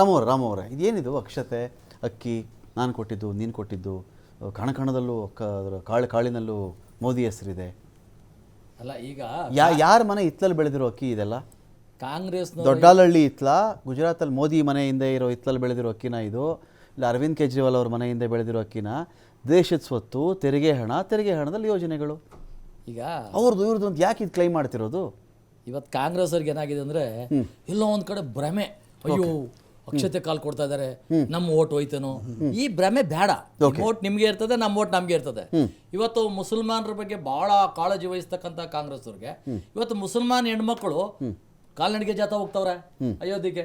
ರಾಮವ್ರ ರಾಮವ್ರೆ ಇದೇನಿದು ಅಕ್ಷತೆ ಅಕ್ಕಿ ನಾನು ಕೊಟ್ಟಿದ್ದು ನೀನು ಕೊಟ್ಟಿದ್ದು ಕಣ ಕಣದಲ್ಲೂ ಕಾಳು ಕಾಳಿನಲ್ಲೂ ಮೋದಿ ಹೆಸರಿದೆ. ಅಲ್ಲ ಈಗ ಯಾ ಯಾರ ಮನೆ ಇತ್ತಲಲ್ಲಿ ಬೆಳೆದಿರೋ ಅಕ್ಕಿ ಇದೆಲ್ಲ? ಕಾಂಗ್ರೆಸ್ ದೊಡ್ಡಾಲಹಳ್ಳಿ ಇತ್ಲ ಗುಜರಾತಲ್ಲಿ ಮೋದಿ ಮನೆಯಿಂದ ಇರೋ ಇತ್ತಲಲ್ಲಿ ಬೆಳೆದಿರೋ ಅಕ್ಕಿನ ಇದು ಇಲ್ಲ ಅರವಿಂದ್ ಕೇಜ್ರಿವಾಲ್ ಅವ್ರ ಮನೆಯಿಂದ ಬೆಳೆದಿರೋ ಅಕ್ಕಿನ ದೇಶದ ಸ್ವತ್ತು ತೆರಿಗೆ ಹಣ ತೆರಿಗೆ ಹಣದಲ್ಲಿ ಯೋಜನೆಗಳು. ಈಗ ಅವ್ರದ್ದು ಇವ್ರದ್ದು ಒಂದು ಯಾಕೆ ಇದು ಕ್ಲೈಮ್ ಮಾಡ್ತಿರೋದು? ಇವತ್ತು ಕಾಂಗ್ರೆಸ್ ಅವ್ರಿಗೆ ಏನಾಗಿದೆ ಅಂದ್ರೆ ಎಲ್ಲೋ ಒಂದು ಕಡೆ ಭ್ರಮೆ. ಅಯ್ಯೋ ಅಕ್ಷತೆ ಕಾಲ್ ಕೊಡ್ತಾ ಇದಾರೆ ನಮ್ಮ ಓಟ್ ಹೋಯ್ತೇನೋ. ಈ ಭ್ರಮೆ ಬೇಡ. ಓಟ್ ನಿಮ್ಗೆ ಇರ್ತದೆ ನಮ್ಮ ಓಟ್ ನಮ್ಗೆ ಇರ್ತದೆ. ಇವತ್ತು ಮುಸಲ್ಮಾನರ ಬಗ್ಗೆ ಬಹಳ ಕಾಳಜಿ ವಹಿಸ್ತಕ್ಕಂಥ ಕಾಂಗ್ರೆಸ್ ಅವ್ರಿಗೆ ಇವತ್ತು ಮುಸಲ್ಮಾನ್ ಹೆಣ್ಮಕ್ಳು ಕಾಲ್ನಡಿಗೆ ಜಾತ ಹೋಗ್ತವ್ರೆ ಅಯೋಧ್ಯೆಗೆ.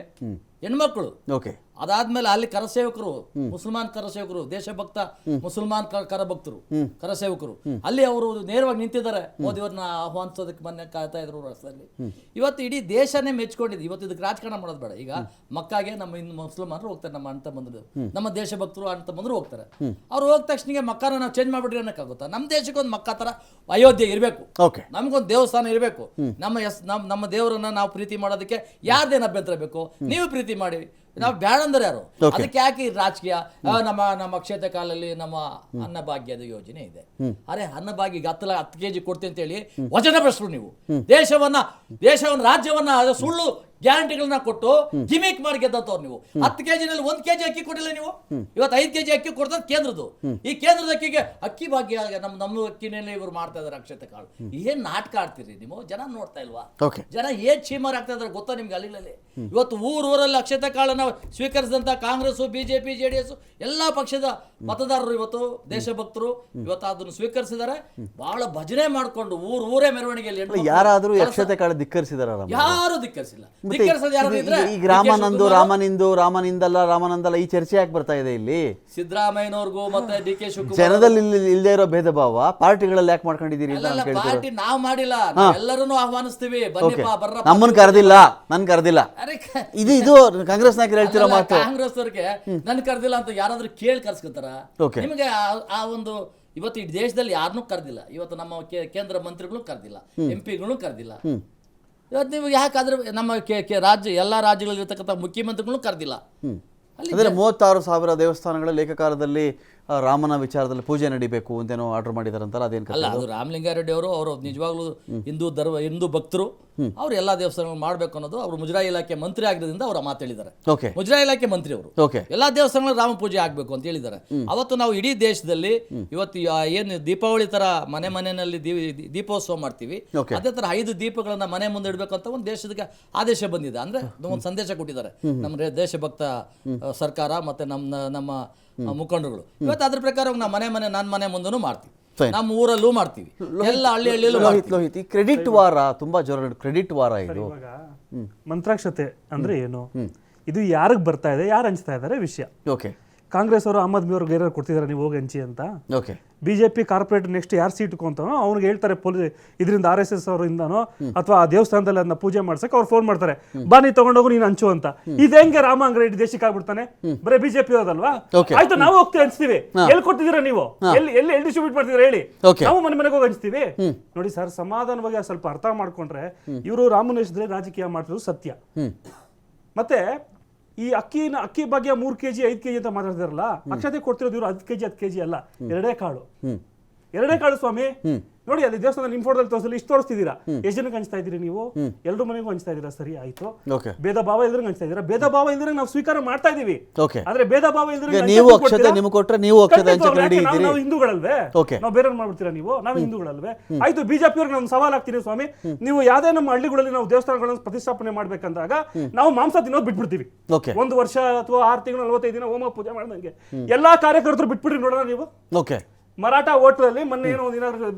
ಹೆಣ್ಮಕ್ಳು. ಓಕೆ. ಅದಾದ್ಮೇಲೆ ಅಲ್ಲಿ ಕರಸೇವಕರು ಮುಸಲ್ಮಾನ್ ಕರಸೇವಕರು ದೇಶಭಕ್ತ ಮುಸಲ್ಮಾನ್ ಕರಭಕ್ತರು ಕರಸೇವಕರು. ಅಲ್ಲಿ ಅವರು ನೇರವಾಗಿ ನಿಂತಿದ್ದಾರೆ ಮೋದಿಯವ್ರನ್ನ ಆಹ್ವಾನಿಸೋದಕ್ಕೆ ಮೊನ್ನೆ ಕಾಯ್ತಾ ಇದ್ರು ರಸ್ತೆಯಲ್ಲಿ ಇವತ್ತು ಇಡೀ ದೇಶನೇ ಮೆಚ್ಕೊಂಡಿದೆ. ಇವತ್ತು ಇದಕ್ಕೆ ರಾಜಕಾರಣ ಮಾಡೋದು ಬೇಡ. ಈಗ ಮಕ್ಕಾಗೆ ನಮ್ಮ ಇನ್ನು ಮುಸಲ್ಮಾನರು ಹೋಗ್ತಾರೆ ನಮ್ಮ ಅಣ್ಣ ಬಂದ್ರು ನಮ್ಮ ದೇಶಭಕ್ತರು ಅಣ್ಣ ತಮ್ಮಂದ್ರು ಹೋಗ್ತಾರೆ. ಅವ್ರು ಹೋದ ತಕ್ಷಣ ಮಕ್ಕಾನ ನಾವು ಚೇಂಜ್ ಮಾಡ್ಬಿಟ್ರಿ ಅನ್ನಕ್ಕಾಗುತ್ತಾ ನಮ್ಮ ದೇಶಕ್ಕೊಂದು ಮಕ್ಕ ತರ ಅಯೋಧ್ಯೆ ಇರಬೇಕು. ಓಕೆ. ನಮಗೊಂದು ದೇವಸ್ಥಾನ ಇರಬೇಕು. ನಮ್ಮ ಎಸ್ ನಮ್ಮ ನಮ್ಮ ದೇವರನ್ನ ನಾವು ಪ್ರೀತಿ ಮಾಡೋದಕ್ಕೆ ಯಾರ್ದೇನು ಅಭ್ಯಂತರ ಬೇಕು? ನೀವು ಪ್ರೀತಿ ಮಾಡಿ ನಾವು ಬ್ಯಾಡ ಅಂದ್ರೆ ಯಾರು? ಅದಕ್ಕೆ ಯಾಕೆ ರಾಜಕೀಯ? ನಮ್ಮ ನಮ್ಮ ಕ್ಷೇತ್ರ ಕಾಲದಲ್ಲಿ ನಮ್ಮ ಅನ್ನಭಾಗ್ಯದ ಯೋಜನೆ ಇದೆ. ಅರೆ ಅನ್ನಭಾಗ್ಯ ಹತ್ತು ಹತ್ತು ಕೆ ಜಿ ಕೊಡ್ತೀನಿ ಅಂತ ಹೇಳಿ ವಚನ ಪ್ರಶ್ರು ನೀವು. ದೇಶವನ್ನ ದೇಶವನ್ನ ರಾಜ್ಯವನ್ನ ಸುಳ್ಳು ಗ್ಯಾರಂಟಿಗಳನ್ನ ಕೊಟ್ಟು ಜಿಮಿಕ್ ಮಾಡಿ ಗೆದ್ದವ್ರು ನೀವು. ಹತ್ತು ಕೆ ಜಿನಲ್ಲಿ ಒಂದು ಕೆಜಿ ಅಕ್ಕಿ ಕೊಟ್ಟಿಲ್ಲ ನೀವು? ಇವತ್ತು ಐದು ಕೆಜಿ ಅಕ್ಕಿ ಕೊಡ್ತದ ಕೇಂದ್ರದ್ದು. ಈ ಕೇಂದ್ರದ ಅಕ್ಕಿಗೆ ಅಕ್ಕಿ ಭಾಗ್ಯ ನಮ್ಮ ನಮ್ಮ ಅಕ್ಕಿನಲ್ಲಿ ಇವರು ಮಾಡ್ತಾ ಇದಾರೆ ಅಕ್ಷತೆ ಕಾಳು. ಏನ್ ನಾಟಕ ಆಡ್ತೀರಿ ನೀವು? ಜನ ನೋಡ್ತಾ ಇಲ್ವಾ? ಜನ ಏನ್ ಚೀಮಾರ್ ಆಗ್ತಾ ಇದಾರೆ ಗೊತ್ತಾ ನಿಮ್ಗೆ ಅಲ್ಲಿ ಇವತ್ತು ಊರ್ ಊರಲ್ಲಿ ಅಕ್ಷತೆ ಕಾಳನ್ನ ಸ್ವೀಕರಿಸಿದಂತ Congress BJP J D S ಎಲ್ಲಾ ಪಕ್ಷದ ಮತದಾರರು ಇವತ್ತು ದೇಶಭಕ್ತರು ಇವತ್ತು ಅದನ್ನು ಸ್ವೀಕರಿಸಿದ್ದಾರೆ. ಬಹಳ ಭಜನೆ ಮಾಡ್ಕೊಂಡು ಊರು ಊರೇ ಮೆರವಣಿಗೆಯಲ್ಲಿ ಯಾರಾದರೂ ಯಕ್ಷತೆ ಕಾಳ ಧಿಕ್ಕರಿಸಿದಾರ ಯಾರು ಧಿಕ್ಕರಿಸಿಲ್ಲ. ಧಿಕ್ಕರಿಸೋದು ಯಾರು ಇದ್ರೆ ಈಗ ರಾಮನಂದು ರಾಮನಿಂದು ರಾಮನಿಂದಲ್ಲ ರಾಮನಂದಲ್ಲ ಈ ಚರ್ಚೆ ಯಾಕೆ ಬರ್ತಾ ಇದೆ ಇಲ್ಲಿ? ಸಿದ್ದರಾಮಯ್ಯನವ್ರಿಗೂ ಮತ್ತೆ ಡಿ ಕೆ ಶಿವಕುಮಾರ್ ಜನದಲ್ಲಿ ಇಲ್ಲಿ ಇಲ್ಲದೆ ಇರೋ ಭೇದ ಭಾವ ಪಾರ್ಟಿಗಳಲ್ಲಿ ಯಾಕೆ ಮಾಡ್ಕೊಂಡಿದ್ದೀರಿ ಅಂತ ಪಾರ್ಟಿ ನಾವು ಮಾಡಿಲ್ಲ. ಎಲ್ಲರನ್ನೂ ಆಹ್ವಾನಿಸ್ತೀವಿ. ಬನ್ನಿಪ್ಪ ಬರ್ರ ನಮ್ಮನ್ನ ಕರೆದಿಲ್ಲ ನನ್ ಕರೆದಿಲ್ಲ. ಇದು ಇದು ಕಾಂಗ್ರೆಸ್ ನಾಯಕರು ಹೇಳ್ತಿರೋ ಮಾತು? ಕಾಂಗ್ರೆಸ್ ಅವ್ರಿಗೆ ನನ್ ಕರ್ದಿಲ್ಲ ಅಂತ ಯಾರಾದ್ರೂ ಕೇಳಿ ಕರ್ಸ್ಕೊತಾರ? Okay. ನಿಮಗೆ ಆ- ಆ ಒಂದು ಇವತ್ತು ಈ ದೇಶದಲ್ಲಿ ಯಾರನ್ನೂ ಕರ್ದಿಲ್ಲ. ಇವತ್ತು ನಮ್ಮ ಕೇ- ಕೇಂದ್ರ ಮಂತ್ರಿಗಳು ಕರ್ದಿಲ್ಲ ಎಂ ಪಿಗಳು ಕರ್ದಿಲ್ಲ. ಇವತ್ತು ನೀವು ಯಾಕಾದ್ರೂ ನಮ್ಮ ಕೆ- ಕೆ- ರಾಜ್ಯ ಎಲ್ಲಾ ರಾಜ್ಯಗಳಲ್ಲಿ ಇರ್ತಕ್ಕಂಥ ಮುಖ್ಯಮಂತ್ರಿಗಳು ಕರ್ದಿಲ್ಲ. ಅಲ್ಲಿ ಅಂದ್ರೆ ಮೂವತ್ತಾರು ಸಾವಿರ ದೇವಸ್ಥಾನಗಳ ಏಕಕಾಲದಲ್ಲಿ ಆ, ರಾಮನ ವಿಚಾರದಲ್ಲಿ ಪೂಜೆ ನಡಿಬೇಕು ಅಂತೇನೋ ಆರ್ಡರ್ ಮಾಡಿದಾರಂತಲ್ಲ ಅದೇನು? ಅಲ್ಲ ಅದು ರಾಮಲಿಂಗಾರೆಡ್ಡಿ ಅವರು ಅವರು ನಿಜವಾಗ್ಲೂ ಹಿಂದೂ ಧರ್ಮ ಹಿಂದೂ ಭಕ್ತರು ಅವ್ರು ಎಲ್ಲಾ ದೇವಸ್ಥಾನಗಳು ಮಾಡ್ಬೇಕು ಅನ್ನೋದು ಅವರು ಮುಜರಾಯಿ ಇಲಾಖೆ ಮಂತ್ರಿ ಆಗಿರೋದ್ರಿಂದ ಅವರ ಮಾತು ಹೇಳಿದ್ದಾರೆ. ಓಕೆ. ಮುಜರಾಯಿ ಇಲಾಖೆ ಮಂತ್ರಿ ಅವರು. ಓಕೆ. ಎಲ್ಲಾ ದೇವಸ್ಥಾನಗಳು ರಾಮ ಪೂಜೆ ಆಗ್ಬೇಕು ಅಂತ ಹೇಳಿದ್ದಾರೆ. ಅವತ್ತು ನಾವು ಇಡೀ ದೇಶದಲ್ಲಿ ಇವತ್ತು ಏನು ದೀಪಾವಳಿ ತರ ಮನೆ ಮನೆಯಲ್ಲಿ ದೀಪೋತ್ಸವ ಮಾಡ್ತೀವಿ. ಅದೇ ತರ ಐದು ದೀಪಗಳನ್ನ ಮನೆ ಮುಂದೆ ಇಡಬೇಕು ಅಂತ ಒಂದು ದೇಶದ ಆದೇಶ ಬಂದಿದೆ. ಅಂದ್ರೆ ಒಂದು ಸಂದೇಶ ಕೊಟ್ಟಿದ್ದಾರೆ. ನಮ್ಮ ದೇಶಭಕ್ತ ಸರ್ಕಾರ ಮತ್ತೆ ನಮ್ಮ ನಮ್ಮ ಮುಖಂಡರುಗಳು. ಇವತ್ತು ಅದ್ರ ಪ್ರಕಾರ ನಾವು ಮನೆ ಮನೆ ನನ್ನ ಮನೆ ಮುಂದೂ ಮಾಡ್ತೀವಿ. ನಮ್ಮ ಊರಲ್ಲೂ ಮಾಡ್ತೀವಿ. ಎಲ್ಲ ಹಳ್ಳಿ ಹಳ್ಳಿಯಲ್ಲೂ ಲೋಹಿತ್ ಈ ಕ್ರೆಡಿಟ್ ವಾರ ತುಂಬಾ ಜೋರ ಕ್ರೆಡಿಟ್ ವಾರ ಇದು. ಮಂತ್ರಾಕ್ಷತೆ ಅಂದ್ರೆ ಏನು? ಇದು ಯಾರಿಗೆ ಬರ್ತಾ ಇದೆ ಯಾರು ಹಂಚ್ತಾ ಇದ್ದಾರೆ ವಿಷಯ? ಓಕೆ. ಕಾಂಗ್ರೆಸ್ ಅವರು ಅಹಮದ್ ಮಿ ಅವ್ರಿಗೆ ಏನಾರು ಕೊಡ್ತಿದ್ದಾರೆ ನೀವು ಹೋಗಿ ಹಂಚಿ ಅಂತ? ಓಕೆ. ಬಿಜೆಪಿ ಕಾರ್ಪೊರೇಟ್ ನೆಕ್ಸ್ಟ್ ಯಾರು ಸೀಟ್ ಕೊಂತಾನೋ ಅವ್ನಿಗೆ ಹೇಳ್ತಾರೆ ಪೊಲೀಸ್ ಇದರಿಂದ ಆರ್ ಎಸ್ ಎಸ್ ಅವರಿಂದನೋ ಅಥವಾ ಆ ದೇವಸ್ಥಾನದಲ್ಲಿ ಅದನ್ನ ಪೂಜೆ ಮಾಡ್ಸಕ್ಕೆ ಅವ್ರು ಫೋನ್ ಮಾಡ್ತಾರೆ. ಬಾ ನೀ ತಗೊಂಡೋಗು ನೀನು ಹಂಚು ಅಂತ. ಇದು ಹೆಂಗೆ ರಾಮ ಅಂಗಡಿ ದೇಶಕ್ಕೆ ಆಗ್ಬಿಡ್ತಾನೆ? ಬರೀ ಬಿಜೆಪಿ ಅದಲ್ವಾ ಆಯ್ತು ನಾವು ಹೋಗ್ತೀವಿ ಹಂಚ್ತೀವಿ ಎಲ್ಲಿ ಕೊಟ್ಟಿದ್ದೀರಾ ನೀವು? ಎಲ್ಲಿ ಎಲ್ಲಿ ಎಲ್ಲಿ ಡಿಸ್ಟ್ರಿಬ್ಯೂಟ್ ಮಾಡ್ತಿದ್ರೆ ಹೇಳಿ. ನಾವು ಮನೆ ಮನೆಗೆ ಹೋಗಿ ಹಂಚ್ತೀವಿ. ನೋಡಿ ಸರ್ ಸಮಾಧಾನವಾಗಿ ಸ್ವಲ್ಪ ಅರ್ಥ ಮಾಡ್ಕೊಂಡ್ರೆ ಇವರು ರಾಮನೇಶ್ವರ ರಾಜಕೀಯ ಮಾಡ್ತಿರೋದು ಸತ್ಯ. ಮತ್ತೆ ಈ ಅಕ್ಕಿನ ಅಕ್ಕಿ ಬಗ್ಗೆ ಮೂರ್ ಕೆಜಿ ಐದ್ ಕೆಜಿ ಅಂತ ಮಾತಾಡ್ತಾರಲ್ಲ ಅಕ್ಷತೆ ಕೊಡ್ತಿರೋದು ಇವರು ಹತ್ತು ಕೆಜಿ ಹತ್ತು ಕೆಜಿ ಅಲ್ಲ. ಎರಡೇ ಕಾಳು. ಎರಡೇ ಕಾಳು ಸ್ವಾಮಿ. ನೋಡಿ ಅಲ್ಲಿ ದೇವಸ್ಥಾನದಲ್ಲಿ ನಿಮ್ ಫೋಟೋದಲ್ಲಿ ತೋರಿಸಲಿ ಇಷ್ಟು ತೋರಿಸ್ತಿದ್ದೀರಾ? ಎಷ್ಟು ಜನಕ್ಕೆ ಹಂಚ್ತಾ ಇದ್ದೀರಿ ನೀವು? ಎಲ್ರ ಮನೆಗೂ ಹಂಚ್ತಾ ಇದ್ದೀರಾ? ಸರಿ ಆಯ್ತು. ಭೇದ ಭಾವ ಇಲ್ದ್ರೆ ಹಂಚ್ತಾ ಇದ್ದೀರಾ? ಭೇದ ಭಾವ ಇಲ್ದ್ರೆ ನಾವು ಸ್ವೀಕಾರ ಮಾಡ್ತಾ ಇದೀವಿ ಆದ್ರೆ ಭೇದ ಭಾವ ಇಲ್ದ್ರೆ ನೀವು ಅಕ್ಷತೆ? ನಿಮ್ಗೆ ಕೊಟ್ರೆ ನೀವು ಅಕ್ಷತೆ ನಾವು- ಹಿಂದೂಗಳಲ್ವೇ. ನಾವು ಬೇರೆ ಮಾಡ್ಬಿಡ್ತೀರಾ ನೀವು? ನಾವು ಹಿಂದೂಗಳಲ್ವೇ? ಆಯ್ತು ಬಿಜೆಪಿ ಅವ್ರಿಗೆ ನಾನು ಸವಾಲ್ ಹಾಕ್ತೀನಿ ಸ್ವಾಮಿ. ನೀವು ಯಾವ್ದೇ ನಮ್ಮ ಹಳ್ಳಿಗಳಲ್ಲಿ ನಾವು ದೇವಸ್ಥಾನಗಳನ್ನು ಪ್ರತಿಷ್ಠಾಪನೆ ಮಾಡ್ಬೇಕಂದಾಗ ನಾವು ಮಾಂಸ ತಿನ್ನೋದು ಬಿಟ್ಬಿಡ್ತೀವಿ. ಓಕೆ. ಒಂದು ವರ್ಷ ಅಥವಾ ಆರು ತಿಂಗಳು ನಲವತ್ತೈದು ದಿನ ಹೋಮ ಪೂಜೆ ಮಾಡ್ದಂಗೆ. ಎಲ್ಲಾ ಕಾರ್ಯಕರ್ತರು ಬಿಟ್ಬಿಡ್ರಿ ನೋಡೋಣ ನೀವು. ಓಕೆ. ಮರಾಠ ಹೋಟ್ಲಲ್ಲಿ ಮೊನ್ನೆ ಏನೋ ಒಂದ್ ಏನಾದ್ರು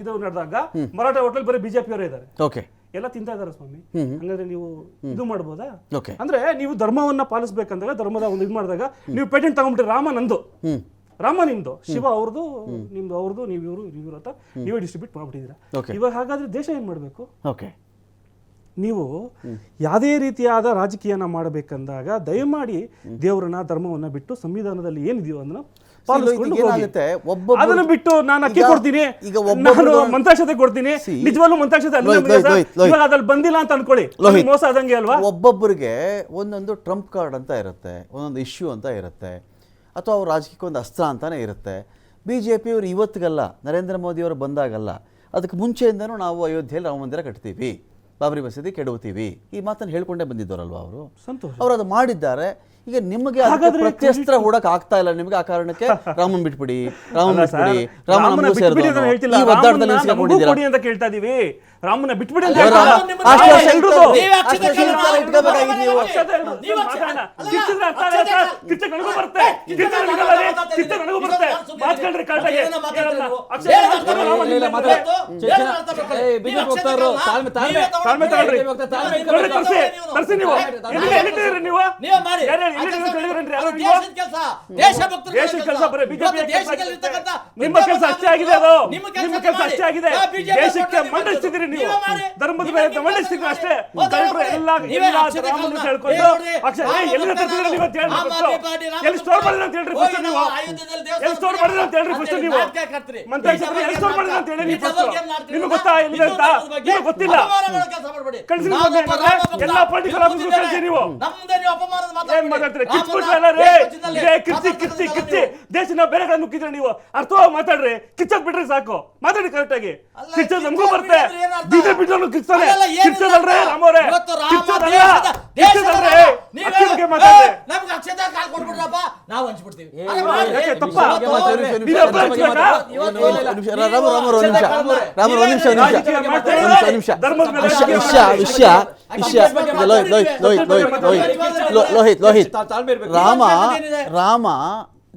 ಇದು ನಡೆದಾಗ ಮರಾಠ ಹೋಟ್ಲಲ್ಲಿ ಬರೀ ಬಿಜೆಪಿ ಅವರೇ ಇದ್ದಾರೆ. ಓಕೆ. ಎಲ್ಲ ತಿಂತಾ ಇದಾರೆ ಸ್ವಾಮಿ. ಹಂಗಾದ್ರೆ ನೀವು ಇದು ಮಾಡ್ಬೋದಾ? ಅಂದ್ರೆ ನೀವು ಧರ್ಮವನ್ನ ಪಾಲಿಸ್ಬೇಕಂದಾಗ ಧರ್ಮದ ಒಂದು ಇದು ಮಾಡಿದಾಗ ನೀವು ಪೇಟೆಂಟ್ ತಗೊಂಡ್ಬಿಟ್ರಿ ರಾಮ ನಂದು. ರಾಮ ನಿಮ್ದು. ಶಿವ ಅವ್ರದ್ದು ನಿಮ್ದು ಅವ್ರದ್ದು ನೀವು ಇವರು ನೀವು ಇವ್ರ ಅಂತ ನೀವೇ ಡಿಸ್ಟ್ರಿಬ್ಯೂಟ್ ಮಾಡ್ಬಿಟ್ಟಿದ್ದೀರಾ. ಇವಾಗ ಹಾಗಾದ್ರೆ ದೇಶ ಏನ್ ಮಾಡ್ಬೇಕು? ಓಕೆ. ನೀವು ಯಾವುದೇ ರೀತಿಯಾದ ರಾಜಕೀಯನ ಮಾಡಬೇಕಂದಾಗ ದಯಮಾಡಿ ದೇವರನ್ನ ಧರ್ಮವನ್ನ ಬಿಟ್ಟು ಸಂವಿಧಾನದಲ್ಲಿ ಏನಿದೆಯೋ ಅದನ್ನ. ಏನಾಗುತ್ತೆ? ಒಬ್ಬೊಬ್ಬರು ಅದನ್ನ ಬಿಟ್ಟು ನಾನು ಅಕ್ಕಿ ಕೊಡ್ತೀನಿ. ಈಗ ನಾನು ಮಂತ್ರಾಕ್ಷತೆ ಕೊಡ್ತೀನಿ. ನಿಜವಾಗ್ಲೂ ಮಂತ್ರಾಕ್ಷತೆ. ಇವಾಗ ಅದ್ರಲ್ಲಿ ಬಂದಿಲ್ಲ ಅಂತ ಅನ್ಕೊಳ್ಳಿ. ಮೋಸ ಆದಂಗೆ ಅಲ್ವಾ? ಒಬ್ಬೊಬ್ಬರಿಗೆ ಒಂದೊಂದು ಟ್ರಂಪ್ ಕಾರ್ಡ್ ಅಂತ ಇರುತ್ತೆ ಒಂದೊಂದು ಇಶ್ಯೂ ಅಂತ ಇರುತ್ತೆ ಅಥವಾ ಅವ್ರ ರಾಜಕೀಯಕ್ಕೆ ಒಂದು ಅಸ್ತ್ರ ಅಂತಾನೆ ಇರುತ್ತೆ. ಬಿ ಜೆ ಪಿಯವರು ಇವತ್ತಿಗಲ್ಲ ನರೇಂದ್ರ ಮೋದಿ ಅವರು ಬಂದಾಗಲ್ಲ ಅದಕ್ಕೆ ಮುಂಚೆಯಿಂದನೂ ನಾವು ಅಯೋಧ್ಯೆಯಲ್ಲಿ ರಾಮ ಮಂದಿರ ಕಟ್ತೀವಿ. ಬಾಬರಿ ಮಸೀದಿ ಕೆಡವುತ್ತೀವಿ. ಈ ಮಾತನ್ನು ಹೇಳ್ಕೊಂಡೇ ಬಂದಿದ್ದವರಲ್ವ ಅವರು? ಸಂತೋಷ. ಅವರು ಅದು ಮಾಡಿದ್ದಾರೆ. ಈಗ ನಿಮಗೆ ಹಾಗಾದ್ರೆ ಪ್ರತ್ಯಸ್ತ್ರ ಹೂಡಕ್ ಆಗ್ತಾ ಇಲ್ಲ ನಿಮಗೆ ಆ ಕಾರಣಕ್ಕೆ ರಾಮನ್ ಬಿಟ್ಬಿಡಿ ರಾಮನ್ ಬಿಟ್ಬಿಡಿ ರಾಮ ರಾಮನ ಬಿಟ್ಬಿಡಿ ಅಂತ. ಹೇಳ್ತಿಲ್ಲ. ಈ ಒದ್ದಾಟದಲ್ಲಿ ಅಂತ ಕೇಳ್ತಾ ಇದೀವಿ. ರಾಮನ ಬಿಟ್ಬಿಡಿ ಅಂತ ಅಯ್ಯೋ, ನೀವೇ. ನಿಮ್ಮ ಕೆಲಸ ಅಷ್ಟೇ ಆಗಿದೆ ಅದು. ನಿಮ್ಮ ಕೆಲಸ ಅಷ್ಟೇ ಆಗಿದೆ. ದೇಶಕ್ಕೆ ಮಾಡಿ, ಮಂಡಿಸ್ತಿದ್ದೀರಿ ನೀವು ಧರ್ಮದ ಮೇಲೆ ಮಂಡಿಸ್ತಿದ್ದೀರಿ ಅಷ್ಟೇ ಎಲ್ಲ ರಾಮನ ಕಲ್ನ. ಹೇಳ್ಕೊಂಡು ಏ ನೋಡಿ, ಅಕ್ಷ ಏ, ರಾಮ ಎಲ್ಲಿ ಭಕ್ತರು ನೀವು ಅಂತ ಹೇಳ್ರಿ ಆಮ್ first. ಆದ್ಮಿ ಪಾರ್ಟಿ, ರಾಮ ಎಲ್ಲಿ ಸ್ಟೋರ್ ಮಾಡಿದ್ರೆ ಅಂತ ಹೇಳ್ರಿ ಫಸ್ಟ್ ನೀವು? ಆಯುಧದಲ್ಲಿ ದೇವಸ್ಥಾನ ಎಲ್ಲಿ ಸ್ಟೋರ್ ಮಾಡಿದ್ರೆ ಅಂತ ಹೇಳ್ರಿ ಫಸ್ಟ್ ನೀವು? ನಾಟಕ ಕಟ್ತೀರಿ. ಮಂತ್ರಾಕ್ಷತೆ ಎಲ್ಲಿ ಸ್ಟೋರ್ ಮಾಡಿದ್ರೆ ಅಂತ ಹೇಳಿ ನೀವು ಫಸ್ಟ್ ನಿಮ್ಗೆ ಗೊತ್ತಾ ಎಲ್ಲಿದೆ ಅಂತ? ನಿಮ್ಗೆ ಗೊತ್ತಿಲ್ಲ. ಕಳ್ಸಿ ನಾವು ನಿಮ್ಗೆ ಒಬ್ಬ ಅಂದ್ರೆ ರಾಮ ಭಕ್ತ. ಎಲ್ಲ political officers ಕೂತಿದ್ದಾರೆ. ನೀವು. ನಮ್ದೇ ನೀವು ಅಪಮಾನದ ಏನ್ ಮಾತಾಡ್ತೀರಿ? ಮಾತಾಡ್ತೀರಿ ಕಿಚ್ಬಿಟ್ರಲ್ಲ ರೀ ಇದೇ ಕಿರ್ಚಿ ಕಿರ್ಚಿ ಕಿರ್ಚಿ ದೇಶನ ಬೇರೆ ಕಡೆ ನೀವು ಅರ್ಥವಾಗಿ ಮಾತಾಡ್ರಿ. ಕಿಚ್ಚಕ್ ಬಿಟ್ರೆ ಸಾಕು. ಮಾತಾಡಿ ಕರೆಕ್ಟ್ ಆಗಿ. ಕಿಚ್ಚದ್ ನಮಗೂ ಕಿಚ್ಚೋದ್ ಬರುತ್ತೆ? ಬಿಜೆಪಿ ಕಿಚ್ಚೋದಲ್ರೇ ರಾಮವ್ರೆ. ಕಿಚ್ಚೋದಲ್ಲ. ನಮ್ಗೆ ಅಕ್ಷತೆ ಕಾಲ್ ಕೊಟ್ಬಿಡ್ರಪ್ಪ ನಾವು ಹಂಚ್ಬಿಡ್ತೀವಿ ರಾಮ, ರಾಮ,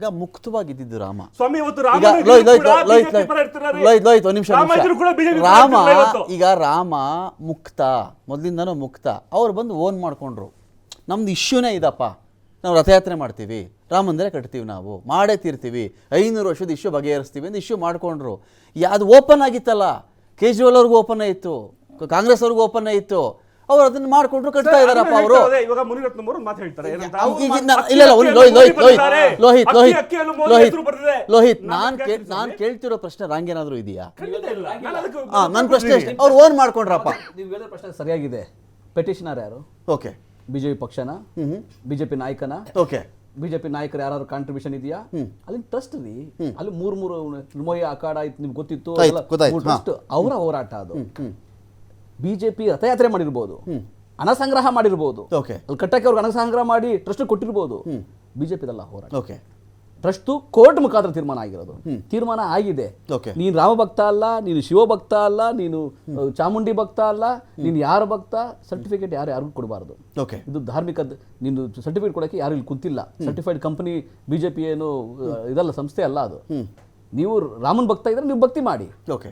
ಈಗ ಮುಕ್ತವಾಗಿದ್ದು ರಾಮ. ಸ್ವಾಮಿ ಇವತ್ತು ರಾಮ ಲೋಹಿತ್ ಒಂದು ನಿಮಿಷ ರಾಮ. ಈಗ ರಾಮ ಮುಕ್ತ ಮೊದಲಿಂದನೂ ಮುಕ್ತ. ಅವ್ರು ಬಂದು ಓನ್ ಮಾಡ್ಕೊಂಡ್ರು. ನಮ್ದು ಇಶ್ಯೂನೇ ಇದಪ್ಪ. ನಾವು ರಥಯಾತ್ರೆ ಮಾಡ್ತೀವಿ. ರಾಮ ಮಂದಿರ ಕಟ್ತೀವಿ ನಾವು. ಮಾಡೇ ತೀರ್ತೀವಿ. ಐನೂರು ವರ್ಷದ ಇಶ್ಯೂ ಬಗೆಹರಿಸ್ತೀವಿ ಅಂತ ಇಶ್ಯೂ ಮಾಡ್ಕೊಂಡ್ರು. ಯಾ- ಅದು ಓಪನ್ ಆಗಿತ್ತಲ್ಲ? ಕೇಜ್ರಿವಾಲ್ ಅವ್ರಿಗೂ ಓಪನ್ ಆಯಿತು. ಕಾಂಗ್ರೆಸ್ ಅವ್ರಿಗೂ ಓಪನ್ ಇತ್ತು ಅವ್ರು ಅದನ್ನ ಮಾಡ್ಕೊಂಡ್ರು ಕಟ್ತಾ ಇದಾರಪ್ಪ ಅವರು. ಅದೇ, ಇವಾಗ ಮುನಿರತ್ನಂ ಅವರು ಮಾತು ಹೇಳ್ತಾರೆ ಏನಂತ? ಇಲ್ಲ ಇಲ್ಲ ಒಂದು ಲೋಹಿತ್ ಲೋಹಿತ್ ಲೋಹಿತ್ ಲೋಹಿತ್ ನಾನು ನಾನ್ ಕೇಳ್ ನಾನ್ ಕೇಳ್ತಿರೋ ಪ್ರಶ್ನೆ ರಾಂಗ್ ಏನಾದ್ರು ಇದೆಯಾ? ಖಂಡಿತ ಇಲ್ಲ. ನಾನು ಅದಕ್ಕೆ ಹಾ ನನ್ನ ಪ್ರಶ್ನೆ ಅಷ್ಟೇ. ಅವ್ರು ಓನ್ ಮಾಡ್ಕೊಂಡ್ರಪ್ಪ. ನೀವು ಹೇಳಿದ ಪ್ರಶ್ನೆ ಸರಿಯಾಗಿದೆ. ಪೆಟಿಷನರ್ ಯಾರು? ಓಕೆ. ಬಿಜೆಪಿ ಪಕ್ಷನ? ಬಿಜೆಪಿ ನಾಯಕನ? ಓಕೆ. ಬಿಜೆಪಿ ನಾಯಕರು ಯಾರು ಕಾಂಟ್ರಿಬ್ಯೂಷನ್ ಇದೆಯಾ? ಅಲ್ಲಿ ಟ್ರಸ್ಟ್ ರೀ ಅಲ್ಲಿ ಮೂರ್ ಮೂರು ನಿರ್ಮೋಯ ಅಖಾಡ ಇತ್ತು ನಿಮ್ಗೆ ಗೊತ್ತಿತ್ತು ಅವರ ಹೋರಾಟ ಅದು. ಬಿಜೆಪಿ ರಥಯಾತ್ರೆ ಮಾಡಿರ್ಬೋದು. ಹಣ ಸಂಗ್ರಹ ಮಾಡಿರ್ಬೋದು. ಓಕೆ ಅಲ್ಲಿ ಕಟ್ಟಕ್ಕೆ ಅವ್ರಿಗೆ ಹಣ ಸಂಗ್ರಹ ಮಾಡಿ ಟ್ರಸ್ಟ್ ಕೊಟ್ಟಿರ್ಬೋದು. ಬಿಜೆಪಿದಲ್ಲ ಹೋರಾಟ. ಓಕೆ ಟ್ರಸ್ಟ್ ಕೋರ್ಟ್ ಮುಖಾಂತರ ತೀರ್ಮಾನ ಆಗಿರೋದು. ತೀರ್ಮಾನ ಆಗಿದೆ. ಓಕೆ ನೀನು ರಾಮ ಭಕ್ತ ಅಲ್ಲ ನೀನು ಶಿವ ಭಕ್ತ ಅಲ್ಲ ನೀನು ಚಾಮುಂಡಿ ಭಕ್ತ ಅಲ್ಲ ನೀನು ಯಾರ ಭಕ್ತ? ಸರ್ಟಿಫಿಕೇಟ್ ಯಾರು ಯಾರಿಗೂ ಕೊಡಬಾರ್ದು. ಓಕೆ ಇದು ಧಾರ್ಮಿಕ ನೀನು ಸರ್ಟಿಫಿಕೇಟ್ ಕೊಡಕ್ಕೆ ಯಾರು ಇಲ್ಲಿ ಕುಂತಿಲ್ಲ. ಸರ್ಟಿಫೈಡ್ ಕಂಪನಿ ಬಿಜೆಪಿ ಏನು ಇದಲ್ಲ ಸಂಸ್ಥೆ ಅಲ್ಲ ಅದು. ನೀವು ರಾಮನ್ ಭಕ್ತ ಇದ್ರೆ ನೀವು ಭಕ್ತಿ ಮಾಡಿ. ಓಕೆ